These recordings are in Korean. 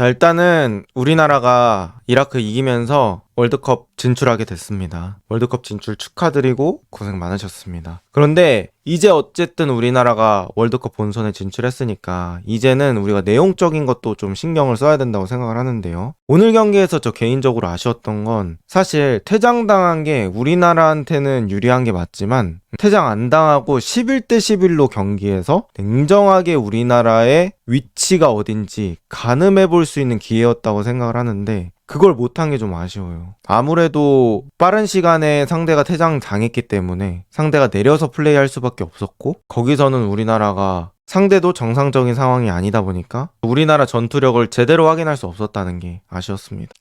자, 일단은 우리나라가 이라크 이기면서 월드컵 진출하게 됐습니다. 월드컵 진출 축하드리고 고생 많으셨습니다. 그런데 이제 어쨌든 우리나라가 월드컵 본선에 진출했으니까 이제는 우리가 내용적인 것도 좀 신경을 써야 된다고 생각을 하는데요. 오늘 경기에서 저 개인적으로 아쉬웠던 건 사실 퇴장당한 게 우리나라한테는 유리한 게 맞지만 퇴장 안 당하고 11대 11로 경기에서 냉정하게 우리나라의 위치가 어딘지 가늠해 볼 수 있는 기회였다고 생각을 하는데 그걸 못한 게 좀 아쉬워요. 아무래도 빠른 시간에 상대가 퇴장 당했기 때문에 상대가 내려서 플레이할 수밖에 없었고 거기서는 우리나라가 상대도 정상적인 상황이 아니다 보니까 우리나라 전투력을 제대로 확인할 수 없었다는 게 아쉬웠습니다.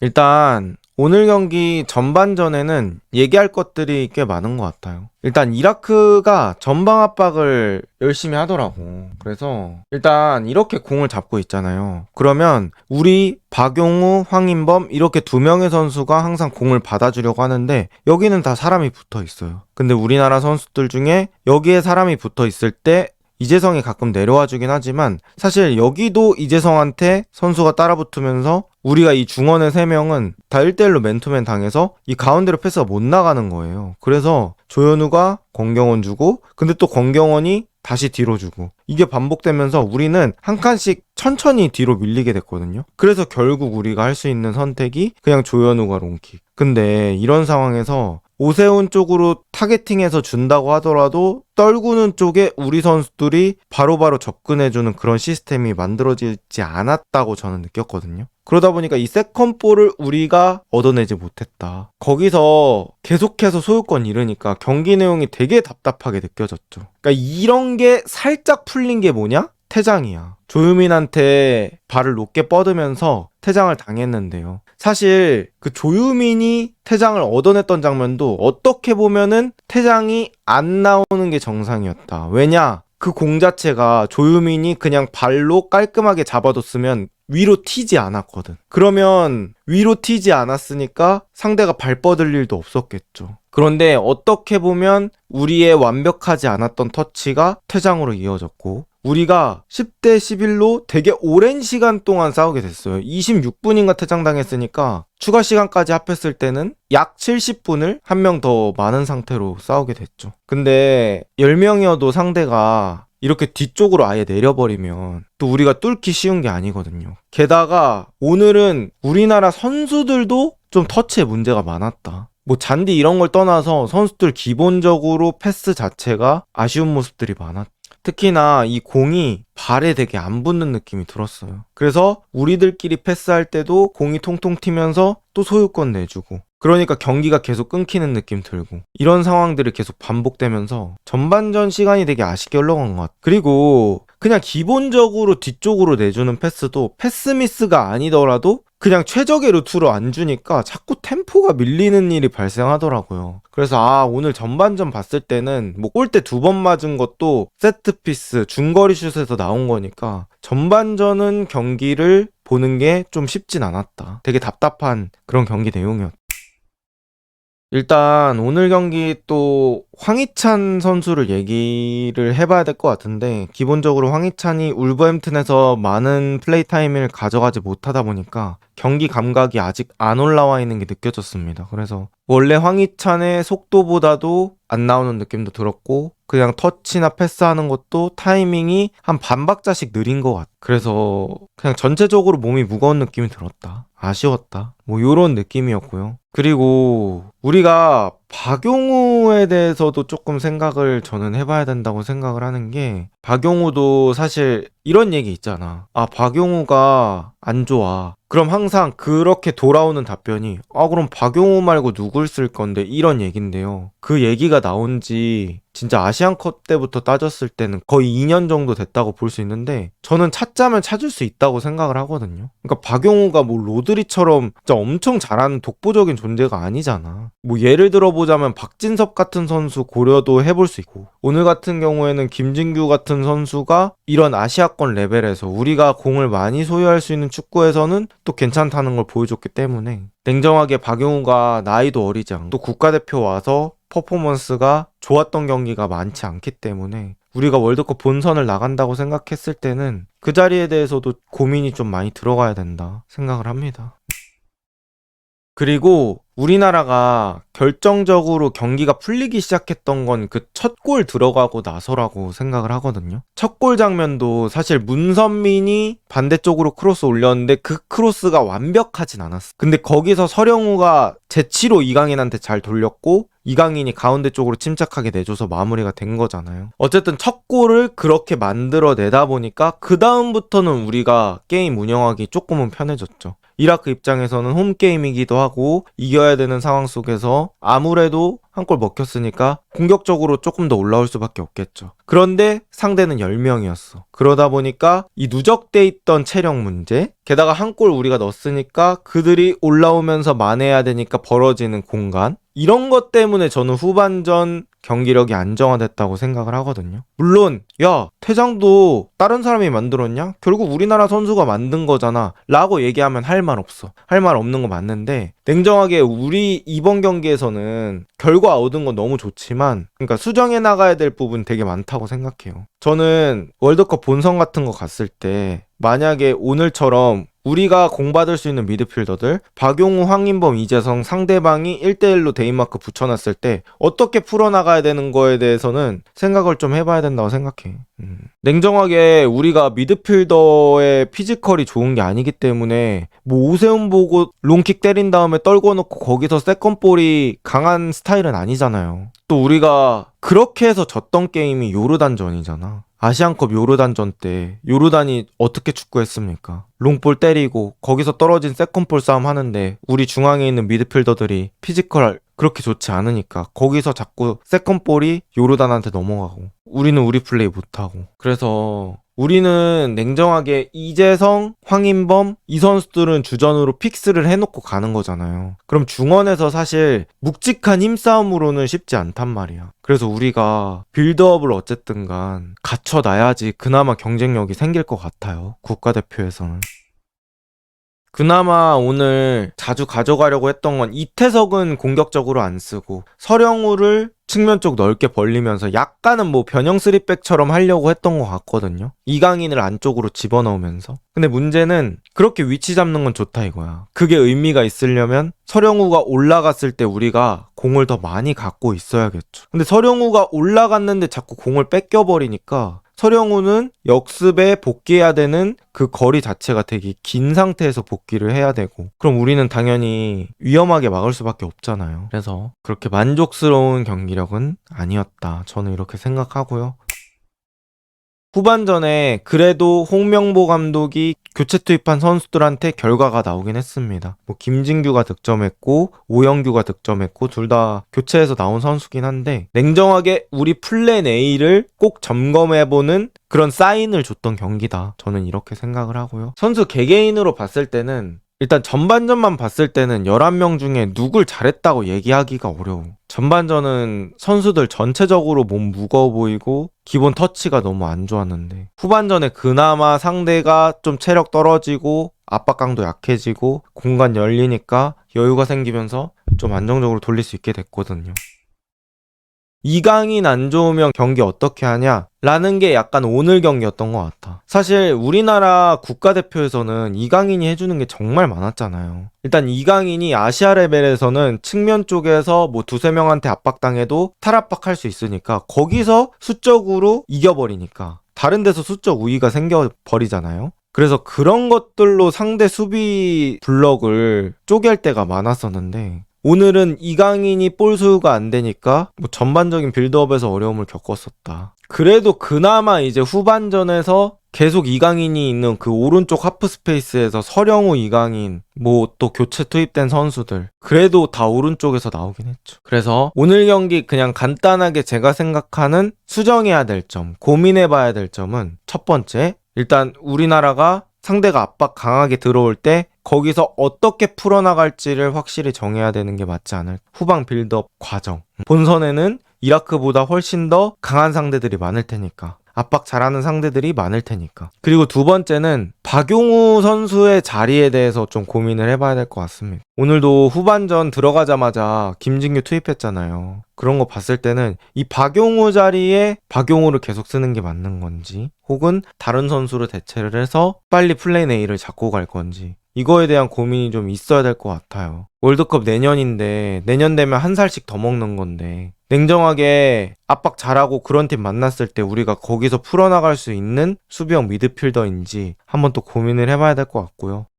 일단 오늘 경기 전반전에는 얘기할 것들이 꽤 많은 것 같아요. 일단 이라크가 전방 압박을 열심히 하더라고. 그래서 일단 이렇게 공을 잡고 있잖아요. 그러면 우리 박용우, 황인범 이렇게 두 명의 선수가 항상 공을 받아주려고 하는데 여기는 다 사람이 붙어 있어요. 근데 우리나라 선수들 중에 여기에 사람이 붙어 있을 때 이재성이 가끔 내려와 주긴 하지만 사실 여기도 이재성한테 선수가 따라붙으면서 우리가 이 중원의 세 명은 다 1대1로 맨투맨 당해서 이 가운데로 패스가 못 나가는 거예요. 그래서 조현우가 권경원 주고 근데 또 권경원이 다시 뒤로 주고 이게 반복되면서 우리는 한 칸씩 천천히 뒤로 밀리게 됐거든요. 그래서 결국 우리가 할 수 있는 선택이 그냥 조현우가 롱킥. 근데 이런 상황에서 오세훈 쪽으로 타겟팅해서 준다고 하더라도 떨구는 쪽에 우리 선수들이 바로바로 접근해주는 그런 시스템이 만들어지지 않았다고 저는 느꼈거든요. 그러다 보니까 이 세컨볼을 우리가 얻어내지 못했다. 거기서 계속해서 소유권 잃으니까 경기 내용이 되게 답답하게 느껴졌죠. 그러니까 이런 게 살짝 풀린 게 뭐냐? 퇴장이야. 조유민한테 발을 높게 뻗으면서 퇴장을 당했는데요. 사실 그 조유민이 퇴장을 얻어냈던 장면도 어떻게 보면은 퇴장이 안 나오는 게 정상이었다. 왜냐? 그 공 자체가 조유민이 그냥 발로 깔끔하게 잡아뒀으면 위로 튀지 않았거든. 그러면 위로 튀지 않았으니까 상대가 발 뻗을 일도 없었겠죠. 그런데 어떻게 보면 우리의 완벽하지 않았던 터치가 퇴장으로 이어졌고 우리가 10대 11로 되게 오랜 시간 동안 싸우게 됐어요. 26분인가 퇴장당했으니까 추가 시간까지 합했을 때는 약 70분을 한 명 더 많은 상태로 싸우게 됐죠. 근데 10명이어도 상대가 이렇게 뒤쪽으로 아예 내려버리면 또 우리가 뚫기 쉬운 게 아니거든요. 게다가 오늘은 우리나라 선수들도 좀 터치에 문제가 많았다. 뭐 잔디 이런 걸 떠나서 선수들 기본적으로 패스 자체가 아쉬운 모습들이 많았다. 특히나 이 공이 발에 되게 안 붙는 느낌이 들었어요. 그래서 우리들끼리 패스할 때도 공이 통통 튀면서 또 소유권 내주고 그러니까 경기가 계속 끊기는 느낌 들고 이런 상황들이 계속 반복되면서 전반전 시간이 되게 아쉽게 흘러간 것 같아. 그리고 그냥 기본적으로 뒤쪽으로 내주는 패스도 패스 미스가 아니더라도 그냥 최적의 루트로 안 주니까 자꾸 템포가 밀리는 일이 발생하더라고요. 그래서 아 오늘 전반전 봤을 때는 뭐 골대 두 번 맞은 것도 세트 피스 중거리 슛에서 나온 거니까 전반전은 경기를 보는 게 좀 쉽진 않았다. 되게 답답한 그런 경기 내용이었다. 일단 오늘 경기 또 황희찬 선수를 얘기를 해봐야 될 것 같은데 기본적으로 황희찬이 울버햄튼에서 많은 플레이 타임을 가져가지 못하다 보니까 경기 감각이 아직 안 올라와 있는 게 느껴졌습니다. 그래서 원래 황희찬의 속도보다도 안 나오는 느낌도 들었고 그냥 터치나 패스하는 것도 타이밍이 한 반박자씩 느린 것 같아. 그래서 그냥 전체적으로 몸이 무거운 느낌이 들었다. 아쉬웠다. 뭐 요런 느낌이었고요. 그리고 우리가 박용우에 대해서도 조금 생각을 저는 해봐야 된다고 생각을 하는 게 박용우도 사실 이런 얘기 있잖아. 아, 박용우가 안 좋아. 그럼 항상 그렇게 돌아오는 답변이 아, 그럼 박용우 말고 누굴 쓸 건데 이런 얘긴데요. 그 얘기가 나온 지 진짜 아시안컵 때부터 따졌을 때는 거의 2년 정도 됐다고 볼 수 있는데 저는 찾자면 찾을 수 있다고 생각을 하거든요. 그러니까 박용우가 뭐 로드리처럼 진짜 엄청 잘하는 독보적인 존재가 아니잖아. 뭐 예를 들어 보자면 박진섭 같은 선수 고려도 해볼 수 있고 오늘 같은 경우에는 김진규 같은 선수가 이런 아시아권 레벨에서 우리가 공을 많이 소유할 수 있는 축구에서는 또 괜찮다는 걸 보여줬기 때문에 냉정하게 박용우가 나이도 어리지 않고 또 국가대표 와서 퍼포먼스가 좋았던 경기가 많지 않기 때문에 우리가 월드컵 본선을 나간다고 생각했을 때는 그 자리에 대해서도 고민이 좀 많이 들어가야 된다 생각을 합니다. 그리고 우리나라가 결정적으로 경기가 풀리기 시작했던 건 그 첫 골 들어가고 나서라고 생각을 하거든요. 첫 골 장면도 사실 문선민이 반대쪽으로 크로스 올렸는데 그 크로스가 완벽하진 않았어. 근데 거기서 서령우가 재치로 이강인한테 잘 돌렸고 이강인이 가운데 쪽으로 침착하게 내줘서 마무리가 된 거잖아요. 어쨌든 첫 골을 그렇게 만들어 내다 보니까 그 다음부터는 우리가 게임 운영하기 조금은 편해졌죠. 이라크 입장에서는 홈게임이기도 하고 이겨 야 되는 상황 속에서 아무래도 한 골 먹혔으니까 공격적으로 조금 더 올라올 수밖에 없겠죠. 그런데 상대는 10명이었어. 그러다 보니까 이 누적돼 있던 체력 문제, 게다가 한 골 우리가 넣었으니까 그들이 올라오면서 만회해야 되니까 벌어지는 공간, 이런 것 때문에 저는 후반전 경기력이 안정화됐다고 생각을 하거든요. 물론, 야, 퇴장도 다른 사람이 만들었냐? 결국 우리나라 선수가 만든 거잖아. 라고 얘기하면 할 말 없어. 할 말 없는 거 맞는데, 냉정하게 우리 이번 경기에서는 결과 얻은 건 너무 좋지만, 그러니까 수정해 나가야 될 부분 되게 많다고 생각해요. 저는 월드컵 본선 같은 거 갔을 때, 만약에 오늘처럼 우리가 공받을 수 있는 미드필더들 박용우, 황인범, 이재성 상대방이 1대1로 데인마크 붙여놨을 때 어떻게 풀어나가야 되는 거에 대해서는 생각을 좀 해봐야 된다고 생각해. 음. 냉정하게 우리가 미드필더의 피지컬이 좋은 게 아니기 때문에 뭐 오세훈 보고 롱킥 때린 다음에 떨궈 놓고 거기서 세컨볼이 강한 스타일은 아니잖아요. 또 우리가 그렇게 해서 졌던 게임이 요르단전이잖아. 아시안컵 요르단전 때 요르단이 어떻게 축구했습니까? 롱볼 때리고 거기서 떨어진 세컨볼 싸움 하는데 우리 중앙에 있는 미드필더들이 피지컬 그렇게 좋지 않으니까 거기서 자꾸 세컨볼이 요르단한테 넘어가고 우리는 우리 플레이 못하고 그래서 우리는 냉정하게 이재성, 황인범 이 선수들은 주전으로 픽스를 해놓고 가는 거잖아요. 그럼 중원에서 사실 묵직한 힘싸움으로는 쉽지 않단 말이야. 그래서 우리가 빌드업을 어쨌든 간 갖춰놔야지 그나마 경쟁력이 생길 것 같아요. 국가대표에서는. 그나마 오늘 자주 가져가려고 했던 건 이태석은 공격적으로 안 쓰고 서령우를 측면 쪽 넓게 벌리면서 약간은 뭐 변형 스리백처럼 하려고 했던 것 같거든요. 이강인을 안쪽으로 집어넣으면서. 근데 문제는 그렇게 위치 잡는 건 좋다 이거야. 그게 의미가 있으려면 서령우가 올라갔을 때 우리가 공을 더 많이 갖고 있어야겠죠. 근데 서령우가 올라갔는데 자꾸 공을 뺏겨버리니까 서령우는 역습에 복귀해야 되는 그 거리 자체가 되게 긴 상태에서 복귀를 해야 되고 그럼 우리는 당연히 위험하게 막을 수밖에 없잖아요. 그래서 그렇게 만족스러운 경기력은 아니었다. 저는 이렇게 생각하고요. 후반전에 그래도 홍명보 감독이 교체 투입한 선수들한테 결과가 나오긴 했습니다. 뭐 김진규가 득점했고 오영규가 득점했고 둘 다 교체해서 나온 선수긴 한데 냉정하게 우리 플랜 A를 꼭 점검해보는 그런 사인을 줬던 경기다. 저는 이렇게 생각을 하고요. 선수 개개인으로 봤을 때는 일단 전반전만 봤을 때는 11명 중에 누굴 잘했다고 얘기하기가 어려워. 전반전은 선수들 전체적으로 몸 무거워 보이고 기본 터치가 너무 안 좋았는데 후반전에 그나마 상대가 좀 체력 떨어지고 압박강도 약해지고 공간 열리니까 여유가 생기면서 좀 안정적으로 돌릴 수 있게 됐거든요. 이강인 안 좋으면 경기 어떻게 하냐? 라는 게 약간 오늘 경기였던 것 같아. 사실 우리나라 국가대표에서는 이강인이 해주는 게 정말 많았잖아요. 일단 이강인이 아시아 레벨에서는 측면 쪽에서 뭐 두세 명한테 압박당해도 탈압박할 수 있으니까 거기서 수적으로 이겨버리니까 다른 데서 수적 우위가 생겨버리잖아요. 그래서 그런 것들로 상대 수비 블럭을 쪼갤 때가 많았었는데 오늘은 이강인이 볼 소유가 안 되니까 뭐 전반적인 빌드업에서 어려움을 겪었었다. 그래도 그나마 이제 후반전에서 계속 이강인이 있는 그 오른쪽 하프 스페이스에서 서령우 이강인 뭐 또 교체 투입된 선수들 그래도 다 오른쪽에서 나오긴 했죠. 그래서 오늘 경기 그냥 간단하게 제가 생각하는 수정해야 될 점, 고민해 봐야 될 점은 첫 번째 일단 우리나라가 상대가 압박 강하게 들어올 때 거기서 어떻게 풀어나갈지를 확실히 정해야 되는 게 맞지 않을 후방 빌드업 과정. 본선에는 이라크보다 훨씬 더 강한 상대들이 많을 테니까. 압박 잘하는 상대들이 많을 테니까. 그리고 두 번째는 박용우 선수의 자리에 대해서 좀 고민을 해봐야 될 것 같습니다. 오늘도 후반전 들어가자마자 김진규 투입했잖아요. 그런 거 봤을 때는 이 박용우 자리에 박용우를 계속 쓰는 게 맞는 건지 혹은 다른 선수를 대체를 해서 빨리 플레인 A를 잡고 갈 건지 이거에 대한 고민이 좀 있어야 될 것 같아요. 월드컵 내년인데 내년 되면 한 살씩 더 먹는 건데 냉정하게 압박 잘하고 그런 팀 만났을 때 우리가 거기서 풀어나갈 수 있는 수비형 미드필더인지 한번 또 고민을 해봐야 될 것 같고요.